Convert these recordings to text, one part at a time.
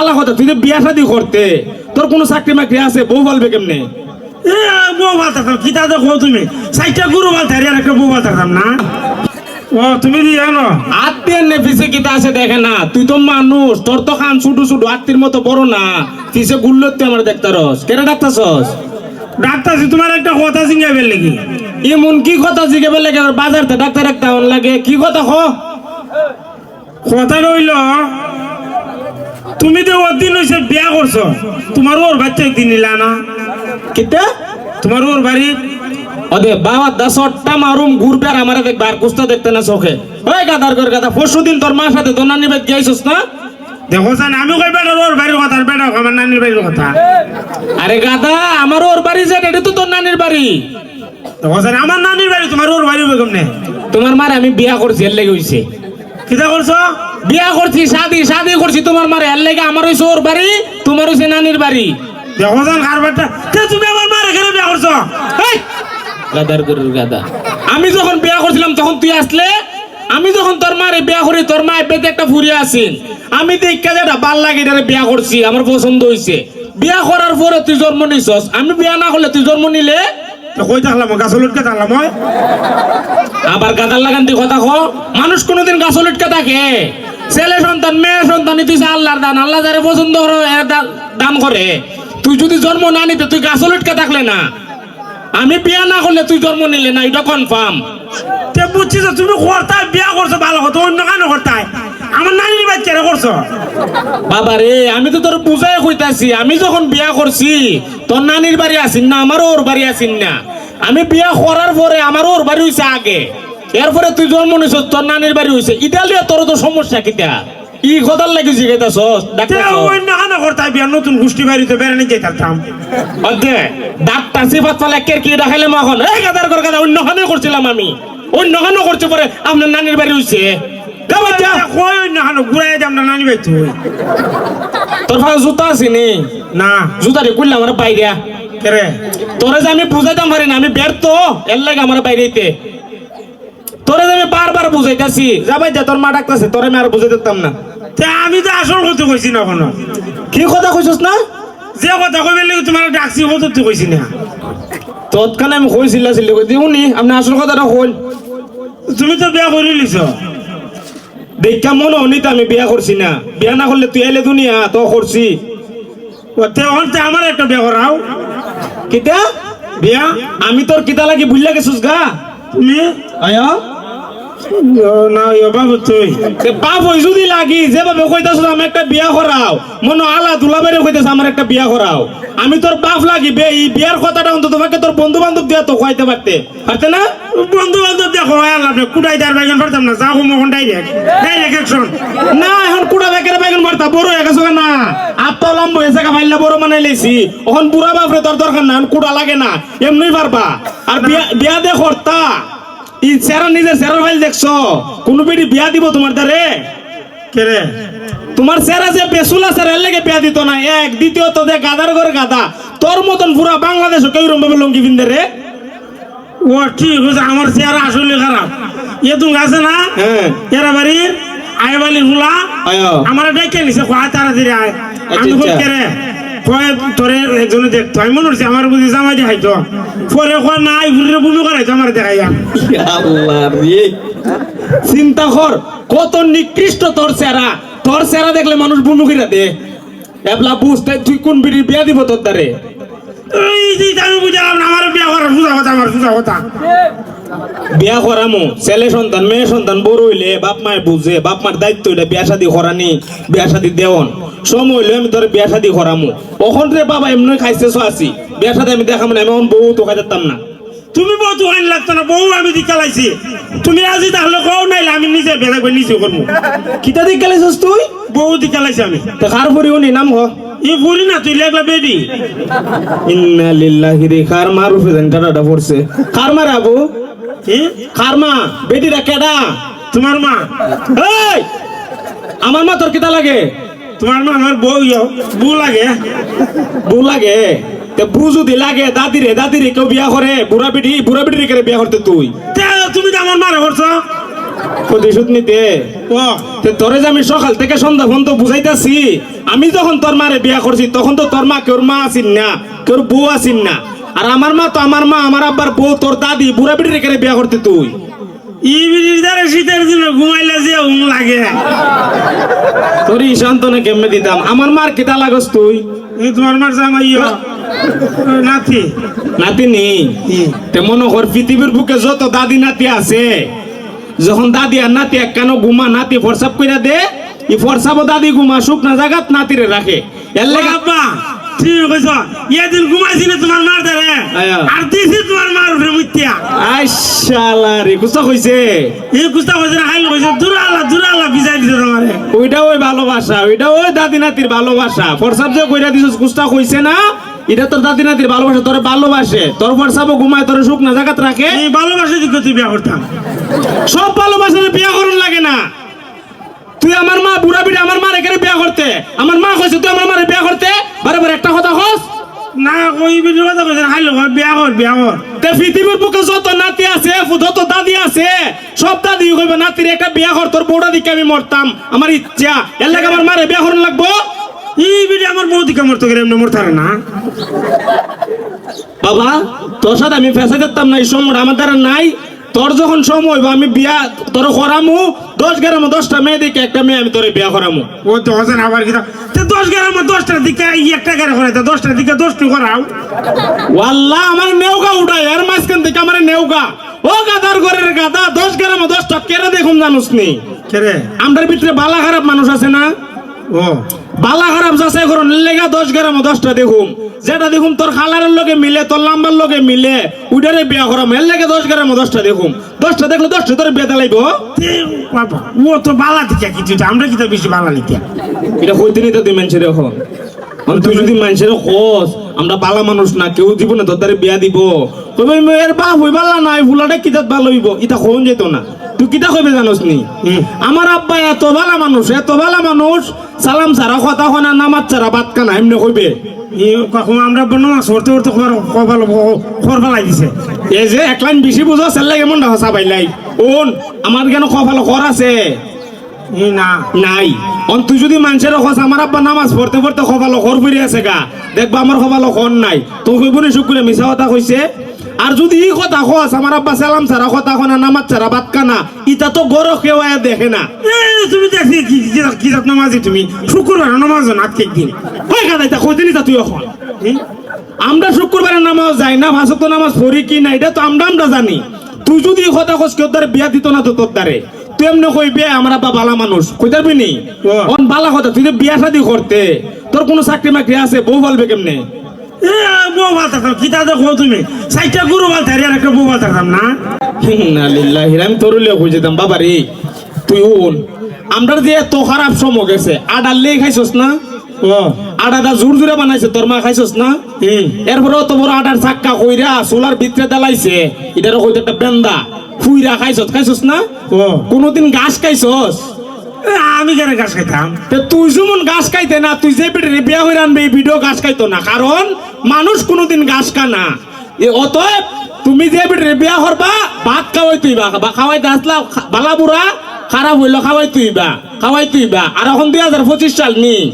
বালা কথা তুই যে বিয়া শাদি করতে তোর কোনো চাকরি মাকরি আছে? বউ বলবে কেমনে? এ বউ ভালো থাকতাম কিতা দেখো তুমি? গরু থাকি আর একটা বউ ভালো থাকতাম না? ও তুমি দি জানো? আত্মীয় নে পিছে কিতা আছে দেখে না? তুই তো মানুষ তোর তো খান ছুটু ছুটু আত্মীর মতো বড় না। পিছে আমার কেন ডাক্তার তোমার একটা কথা সিঙ্গাবেল নাকি এমন কি কথা জিগে বেলে বাজারতে ডাক্তার একটা লাগে। কি কথা কথা রইল তুমি তো ওর দিন হয়েছে বিয়া করছ। তোমার ওর বাচ্চা একদিন নিলা না। কিতা? তোমার ওর বাড়ি। অদে বাবা দশটা মারুম ঘুরবে আর আমারে দেখবে আর কুস্তা দেখতে না চোখে। ওই গাদার করে গাদা পরশু দিন তোর মার সাথে তোর নানি বেদ গেছিস না? দেখো জান আমি কই বেটার ওর বাড়ির কথা বেটা আমার নানির বাড়ির কথা। আরে গাদা আমার ওর বাড়ি যে এটা তো তোর নানির বাড়ি। দেখো জান আমার নানির বাড়ি তোমার ওর বাড়ি বেগম নে তোমার মারে আমি বিয়া করছি এর লেগে হইছে। কিতা করছ? বিয়া করছি শাদি শাদি করছি তোমার মারে। এর লেগে আমার হইছে ওর বাড়ি তোমার হইছে নানির বাড়ি। দেখো জান কারবারটা তুমি আমার মার এখানে বিয়া করছ? গাদার গরুর গাদা। আমি যখন বিয়া করছিলাম তখন তুই আসলে আমি যখন তোর মারে বিয়া করি তোর মা পেতে একটা ফুরিয়ে আসিন আমি দেখা যেটা ভালো লাগে এটারে বিয়া করছি আমার পছন্দ হইছে। বিয়া করার পরে তুই জন্ম নিছস। আমি বিয়া না করলে তুই জন্ম নিলে? কই থাকলাম গাছ লটকে থাকলাম আবার গাদার লাগান তুই কথা কো মানুষ কোনোদিন গাছ লটকে থাকে। ছেলে সন্তান মেয়ে সন্তান তুই আল্লাহর দান আল্লাহ যারে পছন্দ দান করে তুই যদি জন্ম না নিতে তুই গাছ লটকে থাকলে না। আমি বিয়া না করলে তুই জন্ম নিলে না এটা কনফার্ম তে তুমি বিয়া করছ ভালো কথা অন্য কেন করতাই আমার নানির বাচ্চারা করছ। বাবা রে আমি তো তোর বুঝাই কইতাছি আমি যখন বিয়া করছি তোর নানির বাড়ি আসিন না আমারও ওর বাড়ি আসিন না। আমি বিয়া করার পরে আমারও ওর বাড়ি হইছে আগে। এরপরে তুই জন্ম নিছ তোর নানির বাড়ি হইছে। ইতালিয়া তোর তো সমস্যা কিতা? ই কথার লাগি করতাই বিয়া নতুন গোষ্ঠী বাড়িতে বেড়ানি যাইতাম অদে ডাক্তার সিফাত ফালে কে কি দেখাইলে মখন এই গাদার কর গাদা অন্য খানে করছিলাম আমি। অন্য খানে করছে পরে আপনার নানির বাড়ি হইছে। যা বাচ্চা, কই অন্য কেন ঘুরাই না নানি বাইতো তোর ফালে জুতা আছে নি। না জুতা রে কুললে আমার বাইরে কেরে তোরে যে আমি বুঝাইতাম পারি না আমি ব্যর্থ। এর লাগে আমার বাইরেতে তোরে আমি বারবার বুঝাইতাছি। যা ভাই যা তোর মা ডাকতেছে তোরে আমি আর বুঝাই দিতাম না। তে আমি তো আসল কথা কইছি না কোনো কি কথা কইছস না? যে কথা কইবে লাগি তোমার ডাকছি কথা তো কইছি না। তৎক্ষণে আমি কইছিল ছিল কই দিউনি আপনি আসল কথাটা কইল তুমি তো বিয়া করে লিছো দেখা মনে হনি তো আমি বিয়া করছি না। বিয়া না করলে তুই এলে দুনিয়া তো করছি। ও তে অন্তে আমার একটা বিয়া করাও। কিতা? বিয়া? আমি তোর কিতা লাগি ভুললা গেছিস গা? তুমি? আয়া? তে যদি লাগি যেভাবে কইতাছ আমি একটা বিয়া করাও। মনে আলা দুলা বেড়ে কইতাছ আমার একটা বিয়া করাও। আমি তোর বাপ লাগি বে এই বিয়ার কথাটা অন্তত তোমাকে তোর বন্ধু বান্ধব দিয়া তো কইতে পারতে। পারতে না? বন্ধু বান্ধব দেখো আল্লাহ কুড়াই দার বাইগন পারতাম না যাও মোহন ডাইরেক্ট ডাইরেক্ট অ্যাকশন না এখন কুড়া বেকের বেগুন মারতা বড় হয়ে গেছে না আত্মা লম্ব হয়েছে গা ভাইলা বড় মানে লেছি এখন বুড়া বাপরে তোর দরকার না কুড়া লাগে না এমনি পারবা। আর বিয়া বিয়া করতা। ই সেরা নিজের সেরা ভাইল দেখছ। কোন বেটি বিয়া দিব তোমার দ্বারে কেরে তোমার সেরা যে বেসুলা এর লেগে বিয়া দিত না এক দ্বিতীয়ত দে গাদার ঘরে গাদা। তোর মতন পুরা বাংলাদেশ কেউ রকম ভাবে লঙ্গি বিন্দে রে ও ঠিক হয়েছে আমার চেহারা আসলে খারাপ এ তুমি আছে না? এরা বাড়ির আয়গুলা আয়ো। আমার ডেকে নিছে কয় তাড়াতাড়ি আয় আমি আচ্ছা, খুব আচ্ছা। কেরে কয় তোরে একজনে দেখতো। আমি মনে হচ্ছে আমার বুঝি জামাই দেখাইতো। পরে কয় নাই ঘুরে বমি করাইতো আমার দেখাইয়া আল্লাহ রে। চিন্তা কর কত নিকৃষ্ট তোর চেহারা। তোর চেহারা দেখলে মানুষ বুমুখিরা দে। এবলা বুঝতে তুই কোন বিড়ির বিয়া দিব তোর দ্বারে? এই যে আমি বুঝলাম আমার বিয়া করার সুজা কথা আমার সুজা কথা। বিয়া করামু ছেলে সন্তান মেয়ে সন্তান বড় হইলে বাপ মায়ের বুঝে বাপ মার দায়িত্ব এটা বিয়া শাদি করানি বিয়া শাদি দেওন সময় হইলে আমি তোর বিয়া শাদি করামু। ওখান রে বাবা এমনি খাইছে আছি? বিয়া শাদি আমি দেখাম না আমি এখন বউ তো খাইতাম না। তুমি বউ তো আইন লাগতো না বউ আমি দিকে লাইছি তুমি আজি তাহলে কও নাই আমি নিজে বেদা করে নিজে করব কিতা দিক গেলেছিস তুই? বউ দিকে লাইছি আমি। তো কার পরি উনি নাম হ। ই বুড়ি না তুই লেগলা বেডি ইন্না লিল্লাহি রে কার মার উপরে জানি টাটাটা পড়ছে কার মার আবু। কি কার মা? বেটিটা কেডা? তোমার মা? আমার মা তোর কিতা লাগে? তোমার মা আমার বউ বউ লাগে। বউ লাগে? তে লাগে কেউ বিয়া বেটি বিয়া তে, তুমি তো তে যে আমি সকাল থেকে সন্ধ্যা পর্যন্ত বুঝাইতাছি, আমি যখন তোর মারে বিয়া করছি, তখন তো তোর মা, কেউর মা আসিন না, কেউর বউ আসিন না। আর আমার মা তো আমার মা আমার আব্বার বউ তোর দাদি বুড়া বিড়ি রেখে বিয়া করতে তুই। ই বিড়ির দ্বারা শীতের দিনে ঘুমাইলে যে উম লাগে। তোর ঈশান্তনে কেমনে দিতাম? আমার মার কিতা লাগস তুই? এই তোমার মার জামাই নাতি। নাতি নেই তে মনে কর পৃথিবীর বুকে যত দাদি নাতি আছে যখন দাদি আর নাতি এক কেন ঘুমা নাতি ফরসাপ কইরা দে ই ফরসাবো দাদি ঘুমা শুকনা জাগাত নাতিরে রাখে। এর লেগে আব্বা ঠিক কইছ। এদিন ঘুমাইছি না তোমার মার দ্বারে আয়া। আর দিছি তোমার মার উপরে মুতিয়া আইশালা রে কুস্তা কইছে? এই কুস্তা কইছে না খাইলে কইছে দূরা আল্লাহ দূরা আল্লাহ বিজাই দিছে তোমারে ওইটা ওই ভালোবাসা ওইটা ওই দাদি নাতির ভালোবাসা। ফরসাপ যে কইরা দিছিস কুস্তা কইছে না? এটা তোর দাদি নাতির ভালোবাসা তোর ভালোবাসে। তোর ফরসাবও ঘুমায় তোর শুকনা জাগাত রাখে এই ভালোবাসা দিকে তুই বিয়া করতাম। সব ভালোবাসা বিয়া করুন লাগে না। তুই আমার মা বুড়া বিড়ি আমার মার এখানে বিয়া করতে। আমার মা কইছে তুই আমার মারে বিয়া করতে বারে বারে একটা কথা কস না কই কইছে না খাইলে বিয়া কর বিয়া কর তে পৃথিবীর বুকে যত নাতি আছে যত দাদি আছে সব দাদি কইবে নাতির একটা বিয়া কর তোর বউটা দিকে আমি মরতাম আমার ইচ্ছা এর লাগে আমার মারে বিয়া করুন লাগবো? এই বিড়ি আমার বউ দিকে মরতে গেলে এমনি মরতারে না। বাবা তোর সাথে আমি ফেসে দিতাম না এই সময় আমার দ্বারা নাই। তোর যখন সময় আমি বিয়া তোর করামু দশ গ্রামে দশটা মেয়ে দিকে একটা মেয়ে আমি তোর বিয়া করামু। ও তো হসেন আবার কি দশ গ্রাম দশটার দিকে একটা গাড়ি করে তো দশটার দিকে দশটি করাও। ওয়াল্লাহ আমার নেওগা উঠাই আর মাঝখান থেকে আমার নেওগা ও গাদার ঘরের গাদা দশ গ্রামে দশটা কেরে দেখুন জানুস নি। কে রে আমরার ভিতরে বালা খারাপ মানুষ আছে না? ও। বালা খারাপ যাচাই করুন লেগা দশ গ্রামে দশটা দেখুম। যেটা দেখুম তোর খালারের লগে মিলে তোর লাম্বার লগে মিলে উইটারে বিয়া করাম এর লেগে দশ গ্রামে দশটা দেখুম। দশটা দেখলে দশটা তোর বিয়ে দেলাইব তে ও তো বালা দিকে কিছু আমরা কি তো বেশি বালা লিখে এটা কইতে নিতে তুই মানুষের এখন। মানে তুই যদি মানুষের খোঁজ আমরা বালা মানুষ না কেউ দিব না তোর দ্বারা বিয়া দিব। কইবে মেয়ের বাপ হই বালা নাই ফুলাটা কিতাত ভালো হইব? ইটা কোন যেত না। তুই কিতা কইবে জানোস নি। আমার আব্বা এত বালা মানুষ এত বালা মানুষ সালাম ছাড়া কথা হনা নামাজ ছাড়া বাত কানা এমনি কইবে। আমরা করতে খবর খবর খবর ফেলাই দিছে। এই যে এক লাইন বেশি বুঝো সেল্লাই কেমন হসা পাইলাই ওন আমার কেন কপাল কর আছে? না। নাই। অন তুই যদি মানুষের খোঁজ আমার আব্বা নামাজ পড়তে পড়তে খবালো খর ফিরে আছে গা। দেখবা আমার খবালো খর নাই। তো কইব নি শুকুরে মিছা কথা কইছে। আর যদি ই কথা খোঁজ আমার আব্বা সালাম ছাড়া কথা খনা নামাজ ছাড়া বাত কানা ইটা তো গরো কেউ দেখে না। তুমি নামাজি তুমি? শুক্রবার নামাজ দিন হয় কাদা এটা তা তুই এখন? আমরা শুক্রবারে নামাজ যাই না ভাষক নামাজ পড়ি কি না এটা তো আমরা আমরা জানি। তুই যদি কথা খোঁজ কেউ তার বিয়া দিত না তো তোর দ্বারে। তুই এমনি কইবে আমার আব্বা বালা মানুষ কই পারবি নি। অন বালা কথা তুই যে বিয়া শাদি করতে তোর কোনো চাকরি মাকরি আছে? বউ বলবে কেমনে? এ বউ ভালো থাকতাম কি দেখো তুমি? চারটা গরু ভালো থাকি আর একটা বউ থাকতাম না? না লিল্লাহি আমি তোর লিয়ে কই বাবা রে তুই উন আমরার যে এত খারাপ সময় গেছে আডার লেই খাইছস না? আডাটা জোর জোরে বানাইছে তোর মা খাইছস না? হুম। এরপরে অত বড় আটার চাক্কা কইরা সোলার ভিতরে দালাইছে এটার কইতে একটা বেন্দা। ফুইরা খাইছস খাইছস না? কোনোদিন ঘাস খাইছস? এ, আমি কেন গাছ খাইতাম? তে তুই যেমন ঘাস খাইতে না তুই যে বেটে বিয়া হয়ে আনবে এই ভিডিও ঘাস খাইতো না। কারণ মানুষ কোনোদিন ঘাস খানা এ অতএব তুমি যে বেটে বিয়া করবা ভাত খাওয়াই তুইবা বা খাওয়াইতে আসলা খা- বালা বুড়া খারাপ হইল খাওয়াই তুইবা খাওয়াই তুইবা। আর এখন দুই হাজার পঁচিশ সাল নি।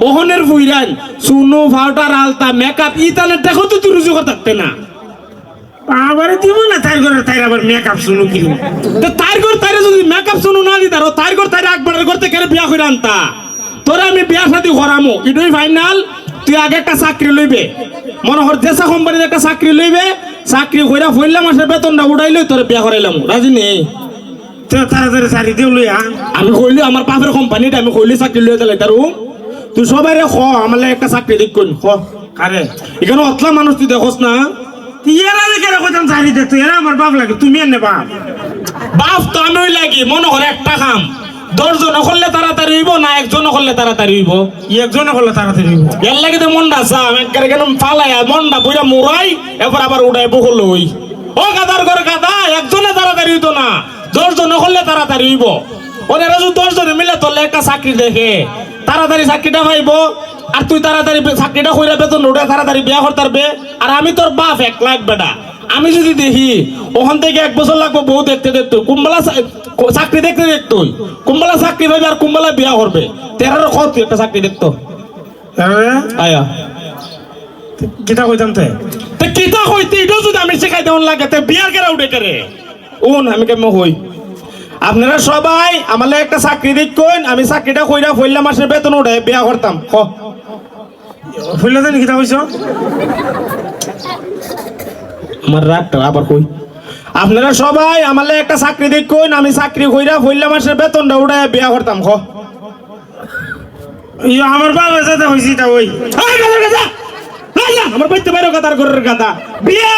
ওহনের ফুইরান সুনু ফাউটার আলতা মেকআপ ইতানের দেখো তো তুই রুজু থাকতে না। আবার দিব না তাই করে তাই আবার মেকআপ শুনু কি তো তার ঘর তারে যদি মেকআপ শুনু না দিতার তার ঘর তারে একবারের করতে কেন বিয়া করে আনতা? তোরা আমি বিয়া শাদি করামো এটাই ফাইনাল তুই আগে একটা চাকরি লইবে। মনে হর দেশা কোম্পানিতে একটা চাকরি লইবে চাকরি কইরা ফইলা মাসের বেতনটা উঠাইলে তোর বিয়া করাইলাম। রাজি নেই? তাড়াতাড়ি সারি দেউ লইয়া আমি কইলি আমার পাপের কোম্পানিটা আমি কইলি চাকরি লইয়া দিলাই তার। তুই সবাই খ আমার একটা চাকরি দিক কইন খ কারে? এখানে অতলা মানুষ তুই দেখোস না। এরা কেন কইতাম সারি দেখতো এরা আমার বাপ লাগে তুমি এনে বাপ। বাপ তো আমি লাগি মনে করে একটা কাম দশজন করলে তাড়াতাড়ি হইব না একজন করলে তাড়াতাড়ি হইব? একজনে তাড়াতাড়ি হইবো। এর লাগে তো মনটা চাম একবারে কেন ফালাই মনটা পুরা মুরাই এরপর আবার উঠাই বহুল হই ও গাদার ঘরে গাদা একজনে তাড়াতাড়ি হইতো না দশজন করলে তাড়াতাড়ি হইব। ওনারা যদি দশজনে মিলে তোলে একটা চাকরি দেখে। তাড়াতাড়ি চাকরিটা পাইব। আর তুই তাড়াতাড়ি চাকরিটা কইরা বেতন উঠে তাড়াতাড়ি বিয়া করতে পারবে আর আমি তোর বাপ এক লাখ বেটা। আমি যদি দেখি ওখান থেকে এক বছর লাগবো বউ দেখতে দেখতে কুম্বলা চাকরি দেখতে দেখতো কুম্বালা চাকরি পাইবে আর কুম্বালা বিয়া করবে। তেরার কত তুই একটা চাকরি দেখতো। আয়া। কিতা কইতাম তে? তে কিতা হইতে এটাও যদি আমি শিখাই দেওয়ান লাগে তে বিয়ার কেরা উঠে কেরে উন আমি কেমন হই? আপনারা সবাই আমার একটা চাকরি দেখুন আমি চাকরিটা কইরা ফইলা মাসের বেতন উঠে বিয়া করতাম। কিতা কইছ আমার রাগটা আবার কই? আপনারা সবাই আমার একটা চাকরি দেখুন আমি চাকরি কইরা ফুল্লা মাসের বেতনটা উঠে বিয়া করতাম খ। ইয়া আমার বাবা যাতে হইছি তা ওই আমার বাইতে বাইরে কাতার ঘরের গাদা বিয়া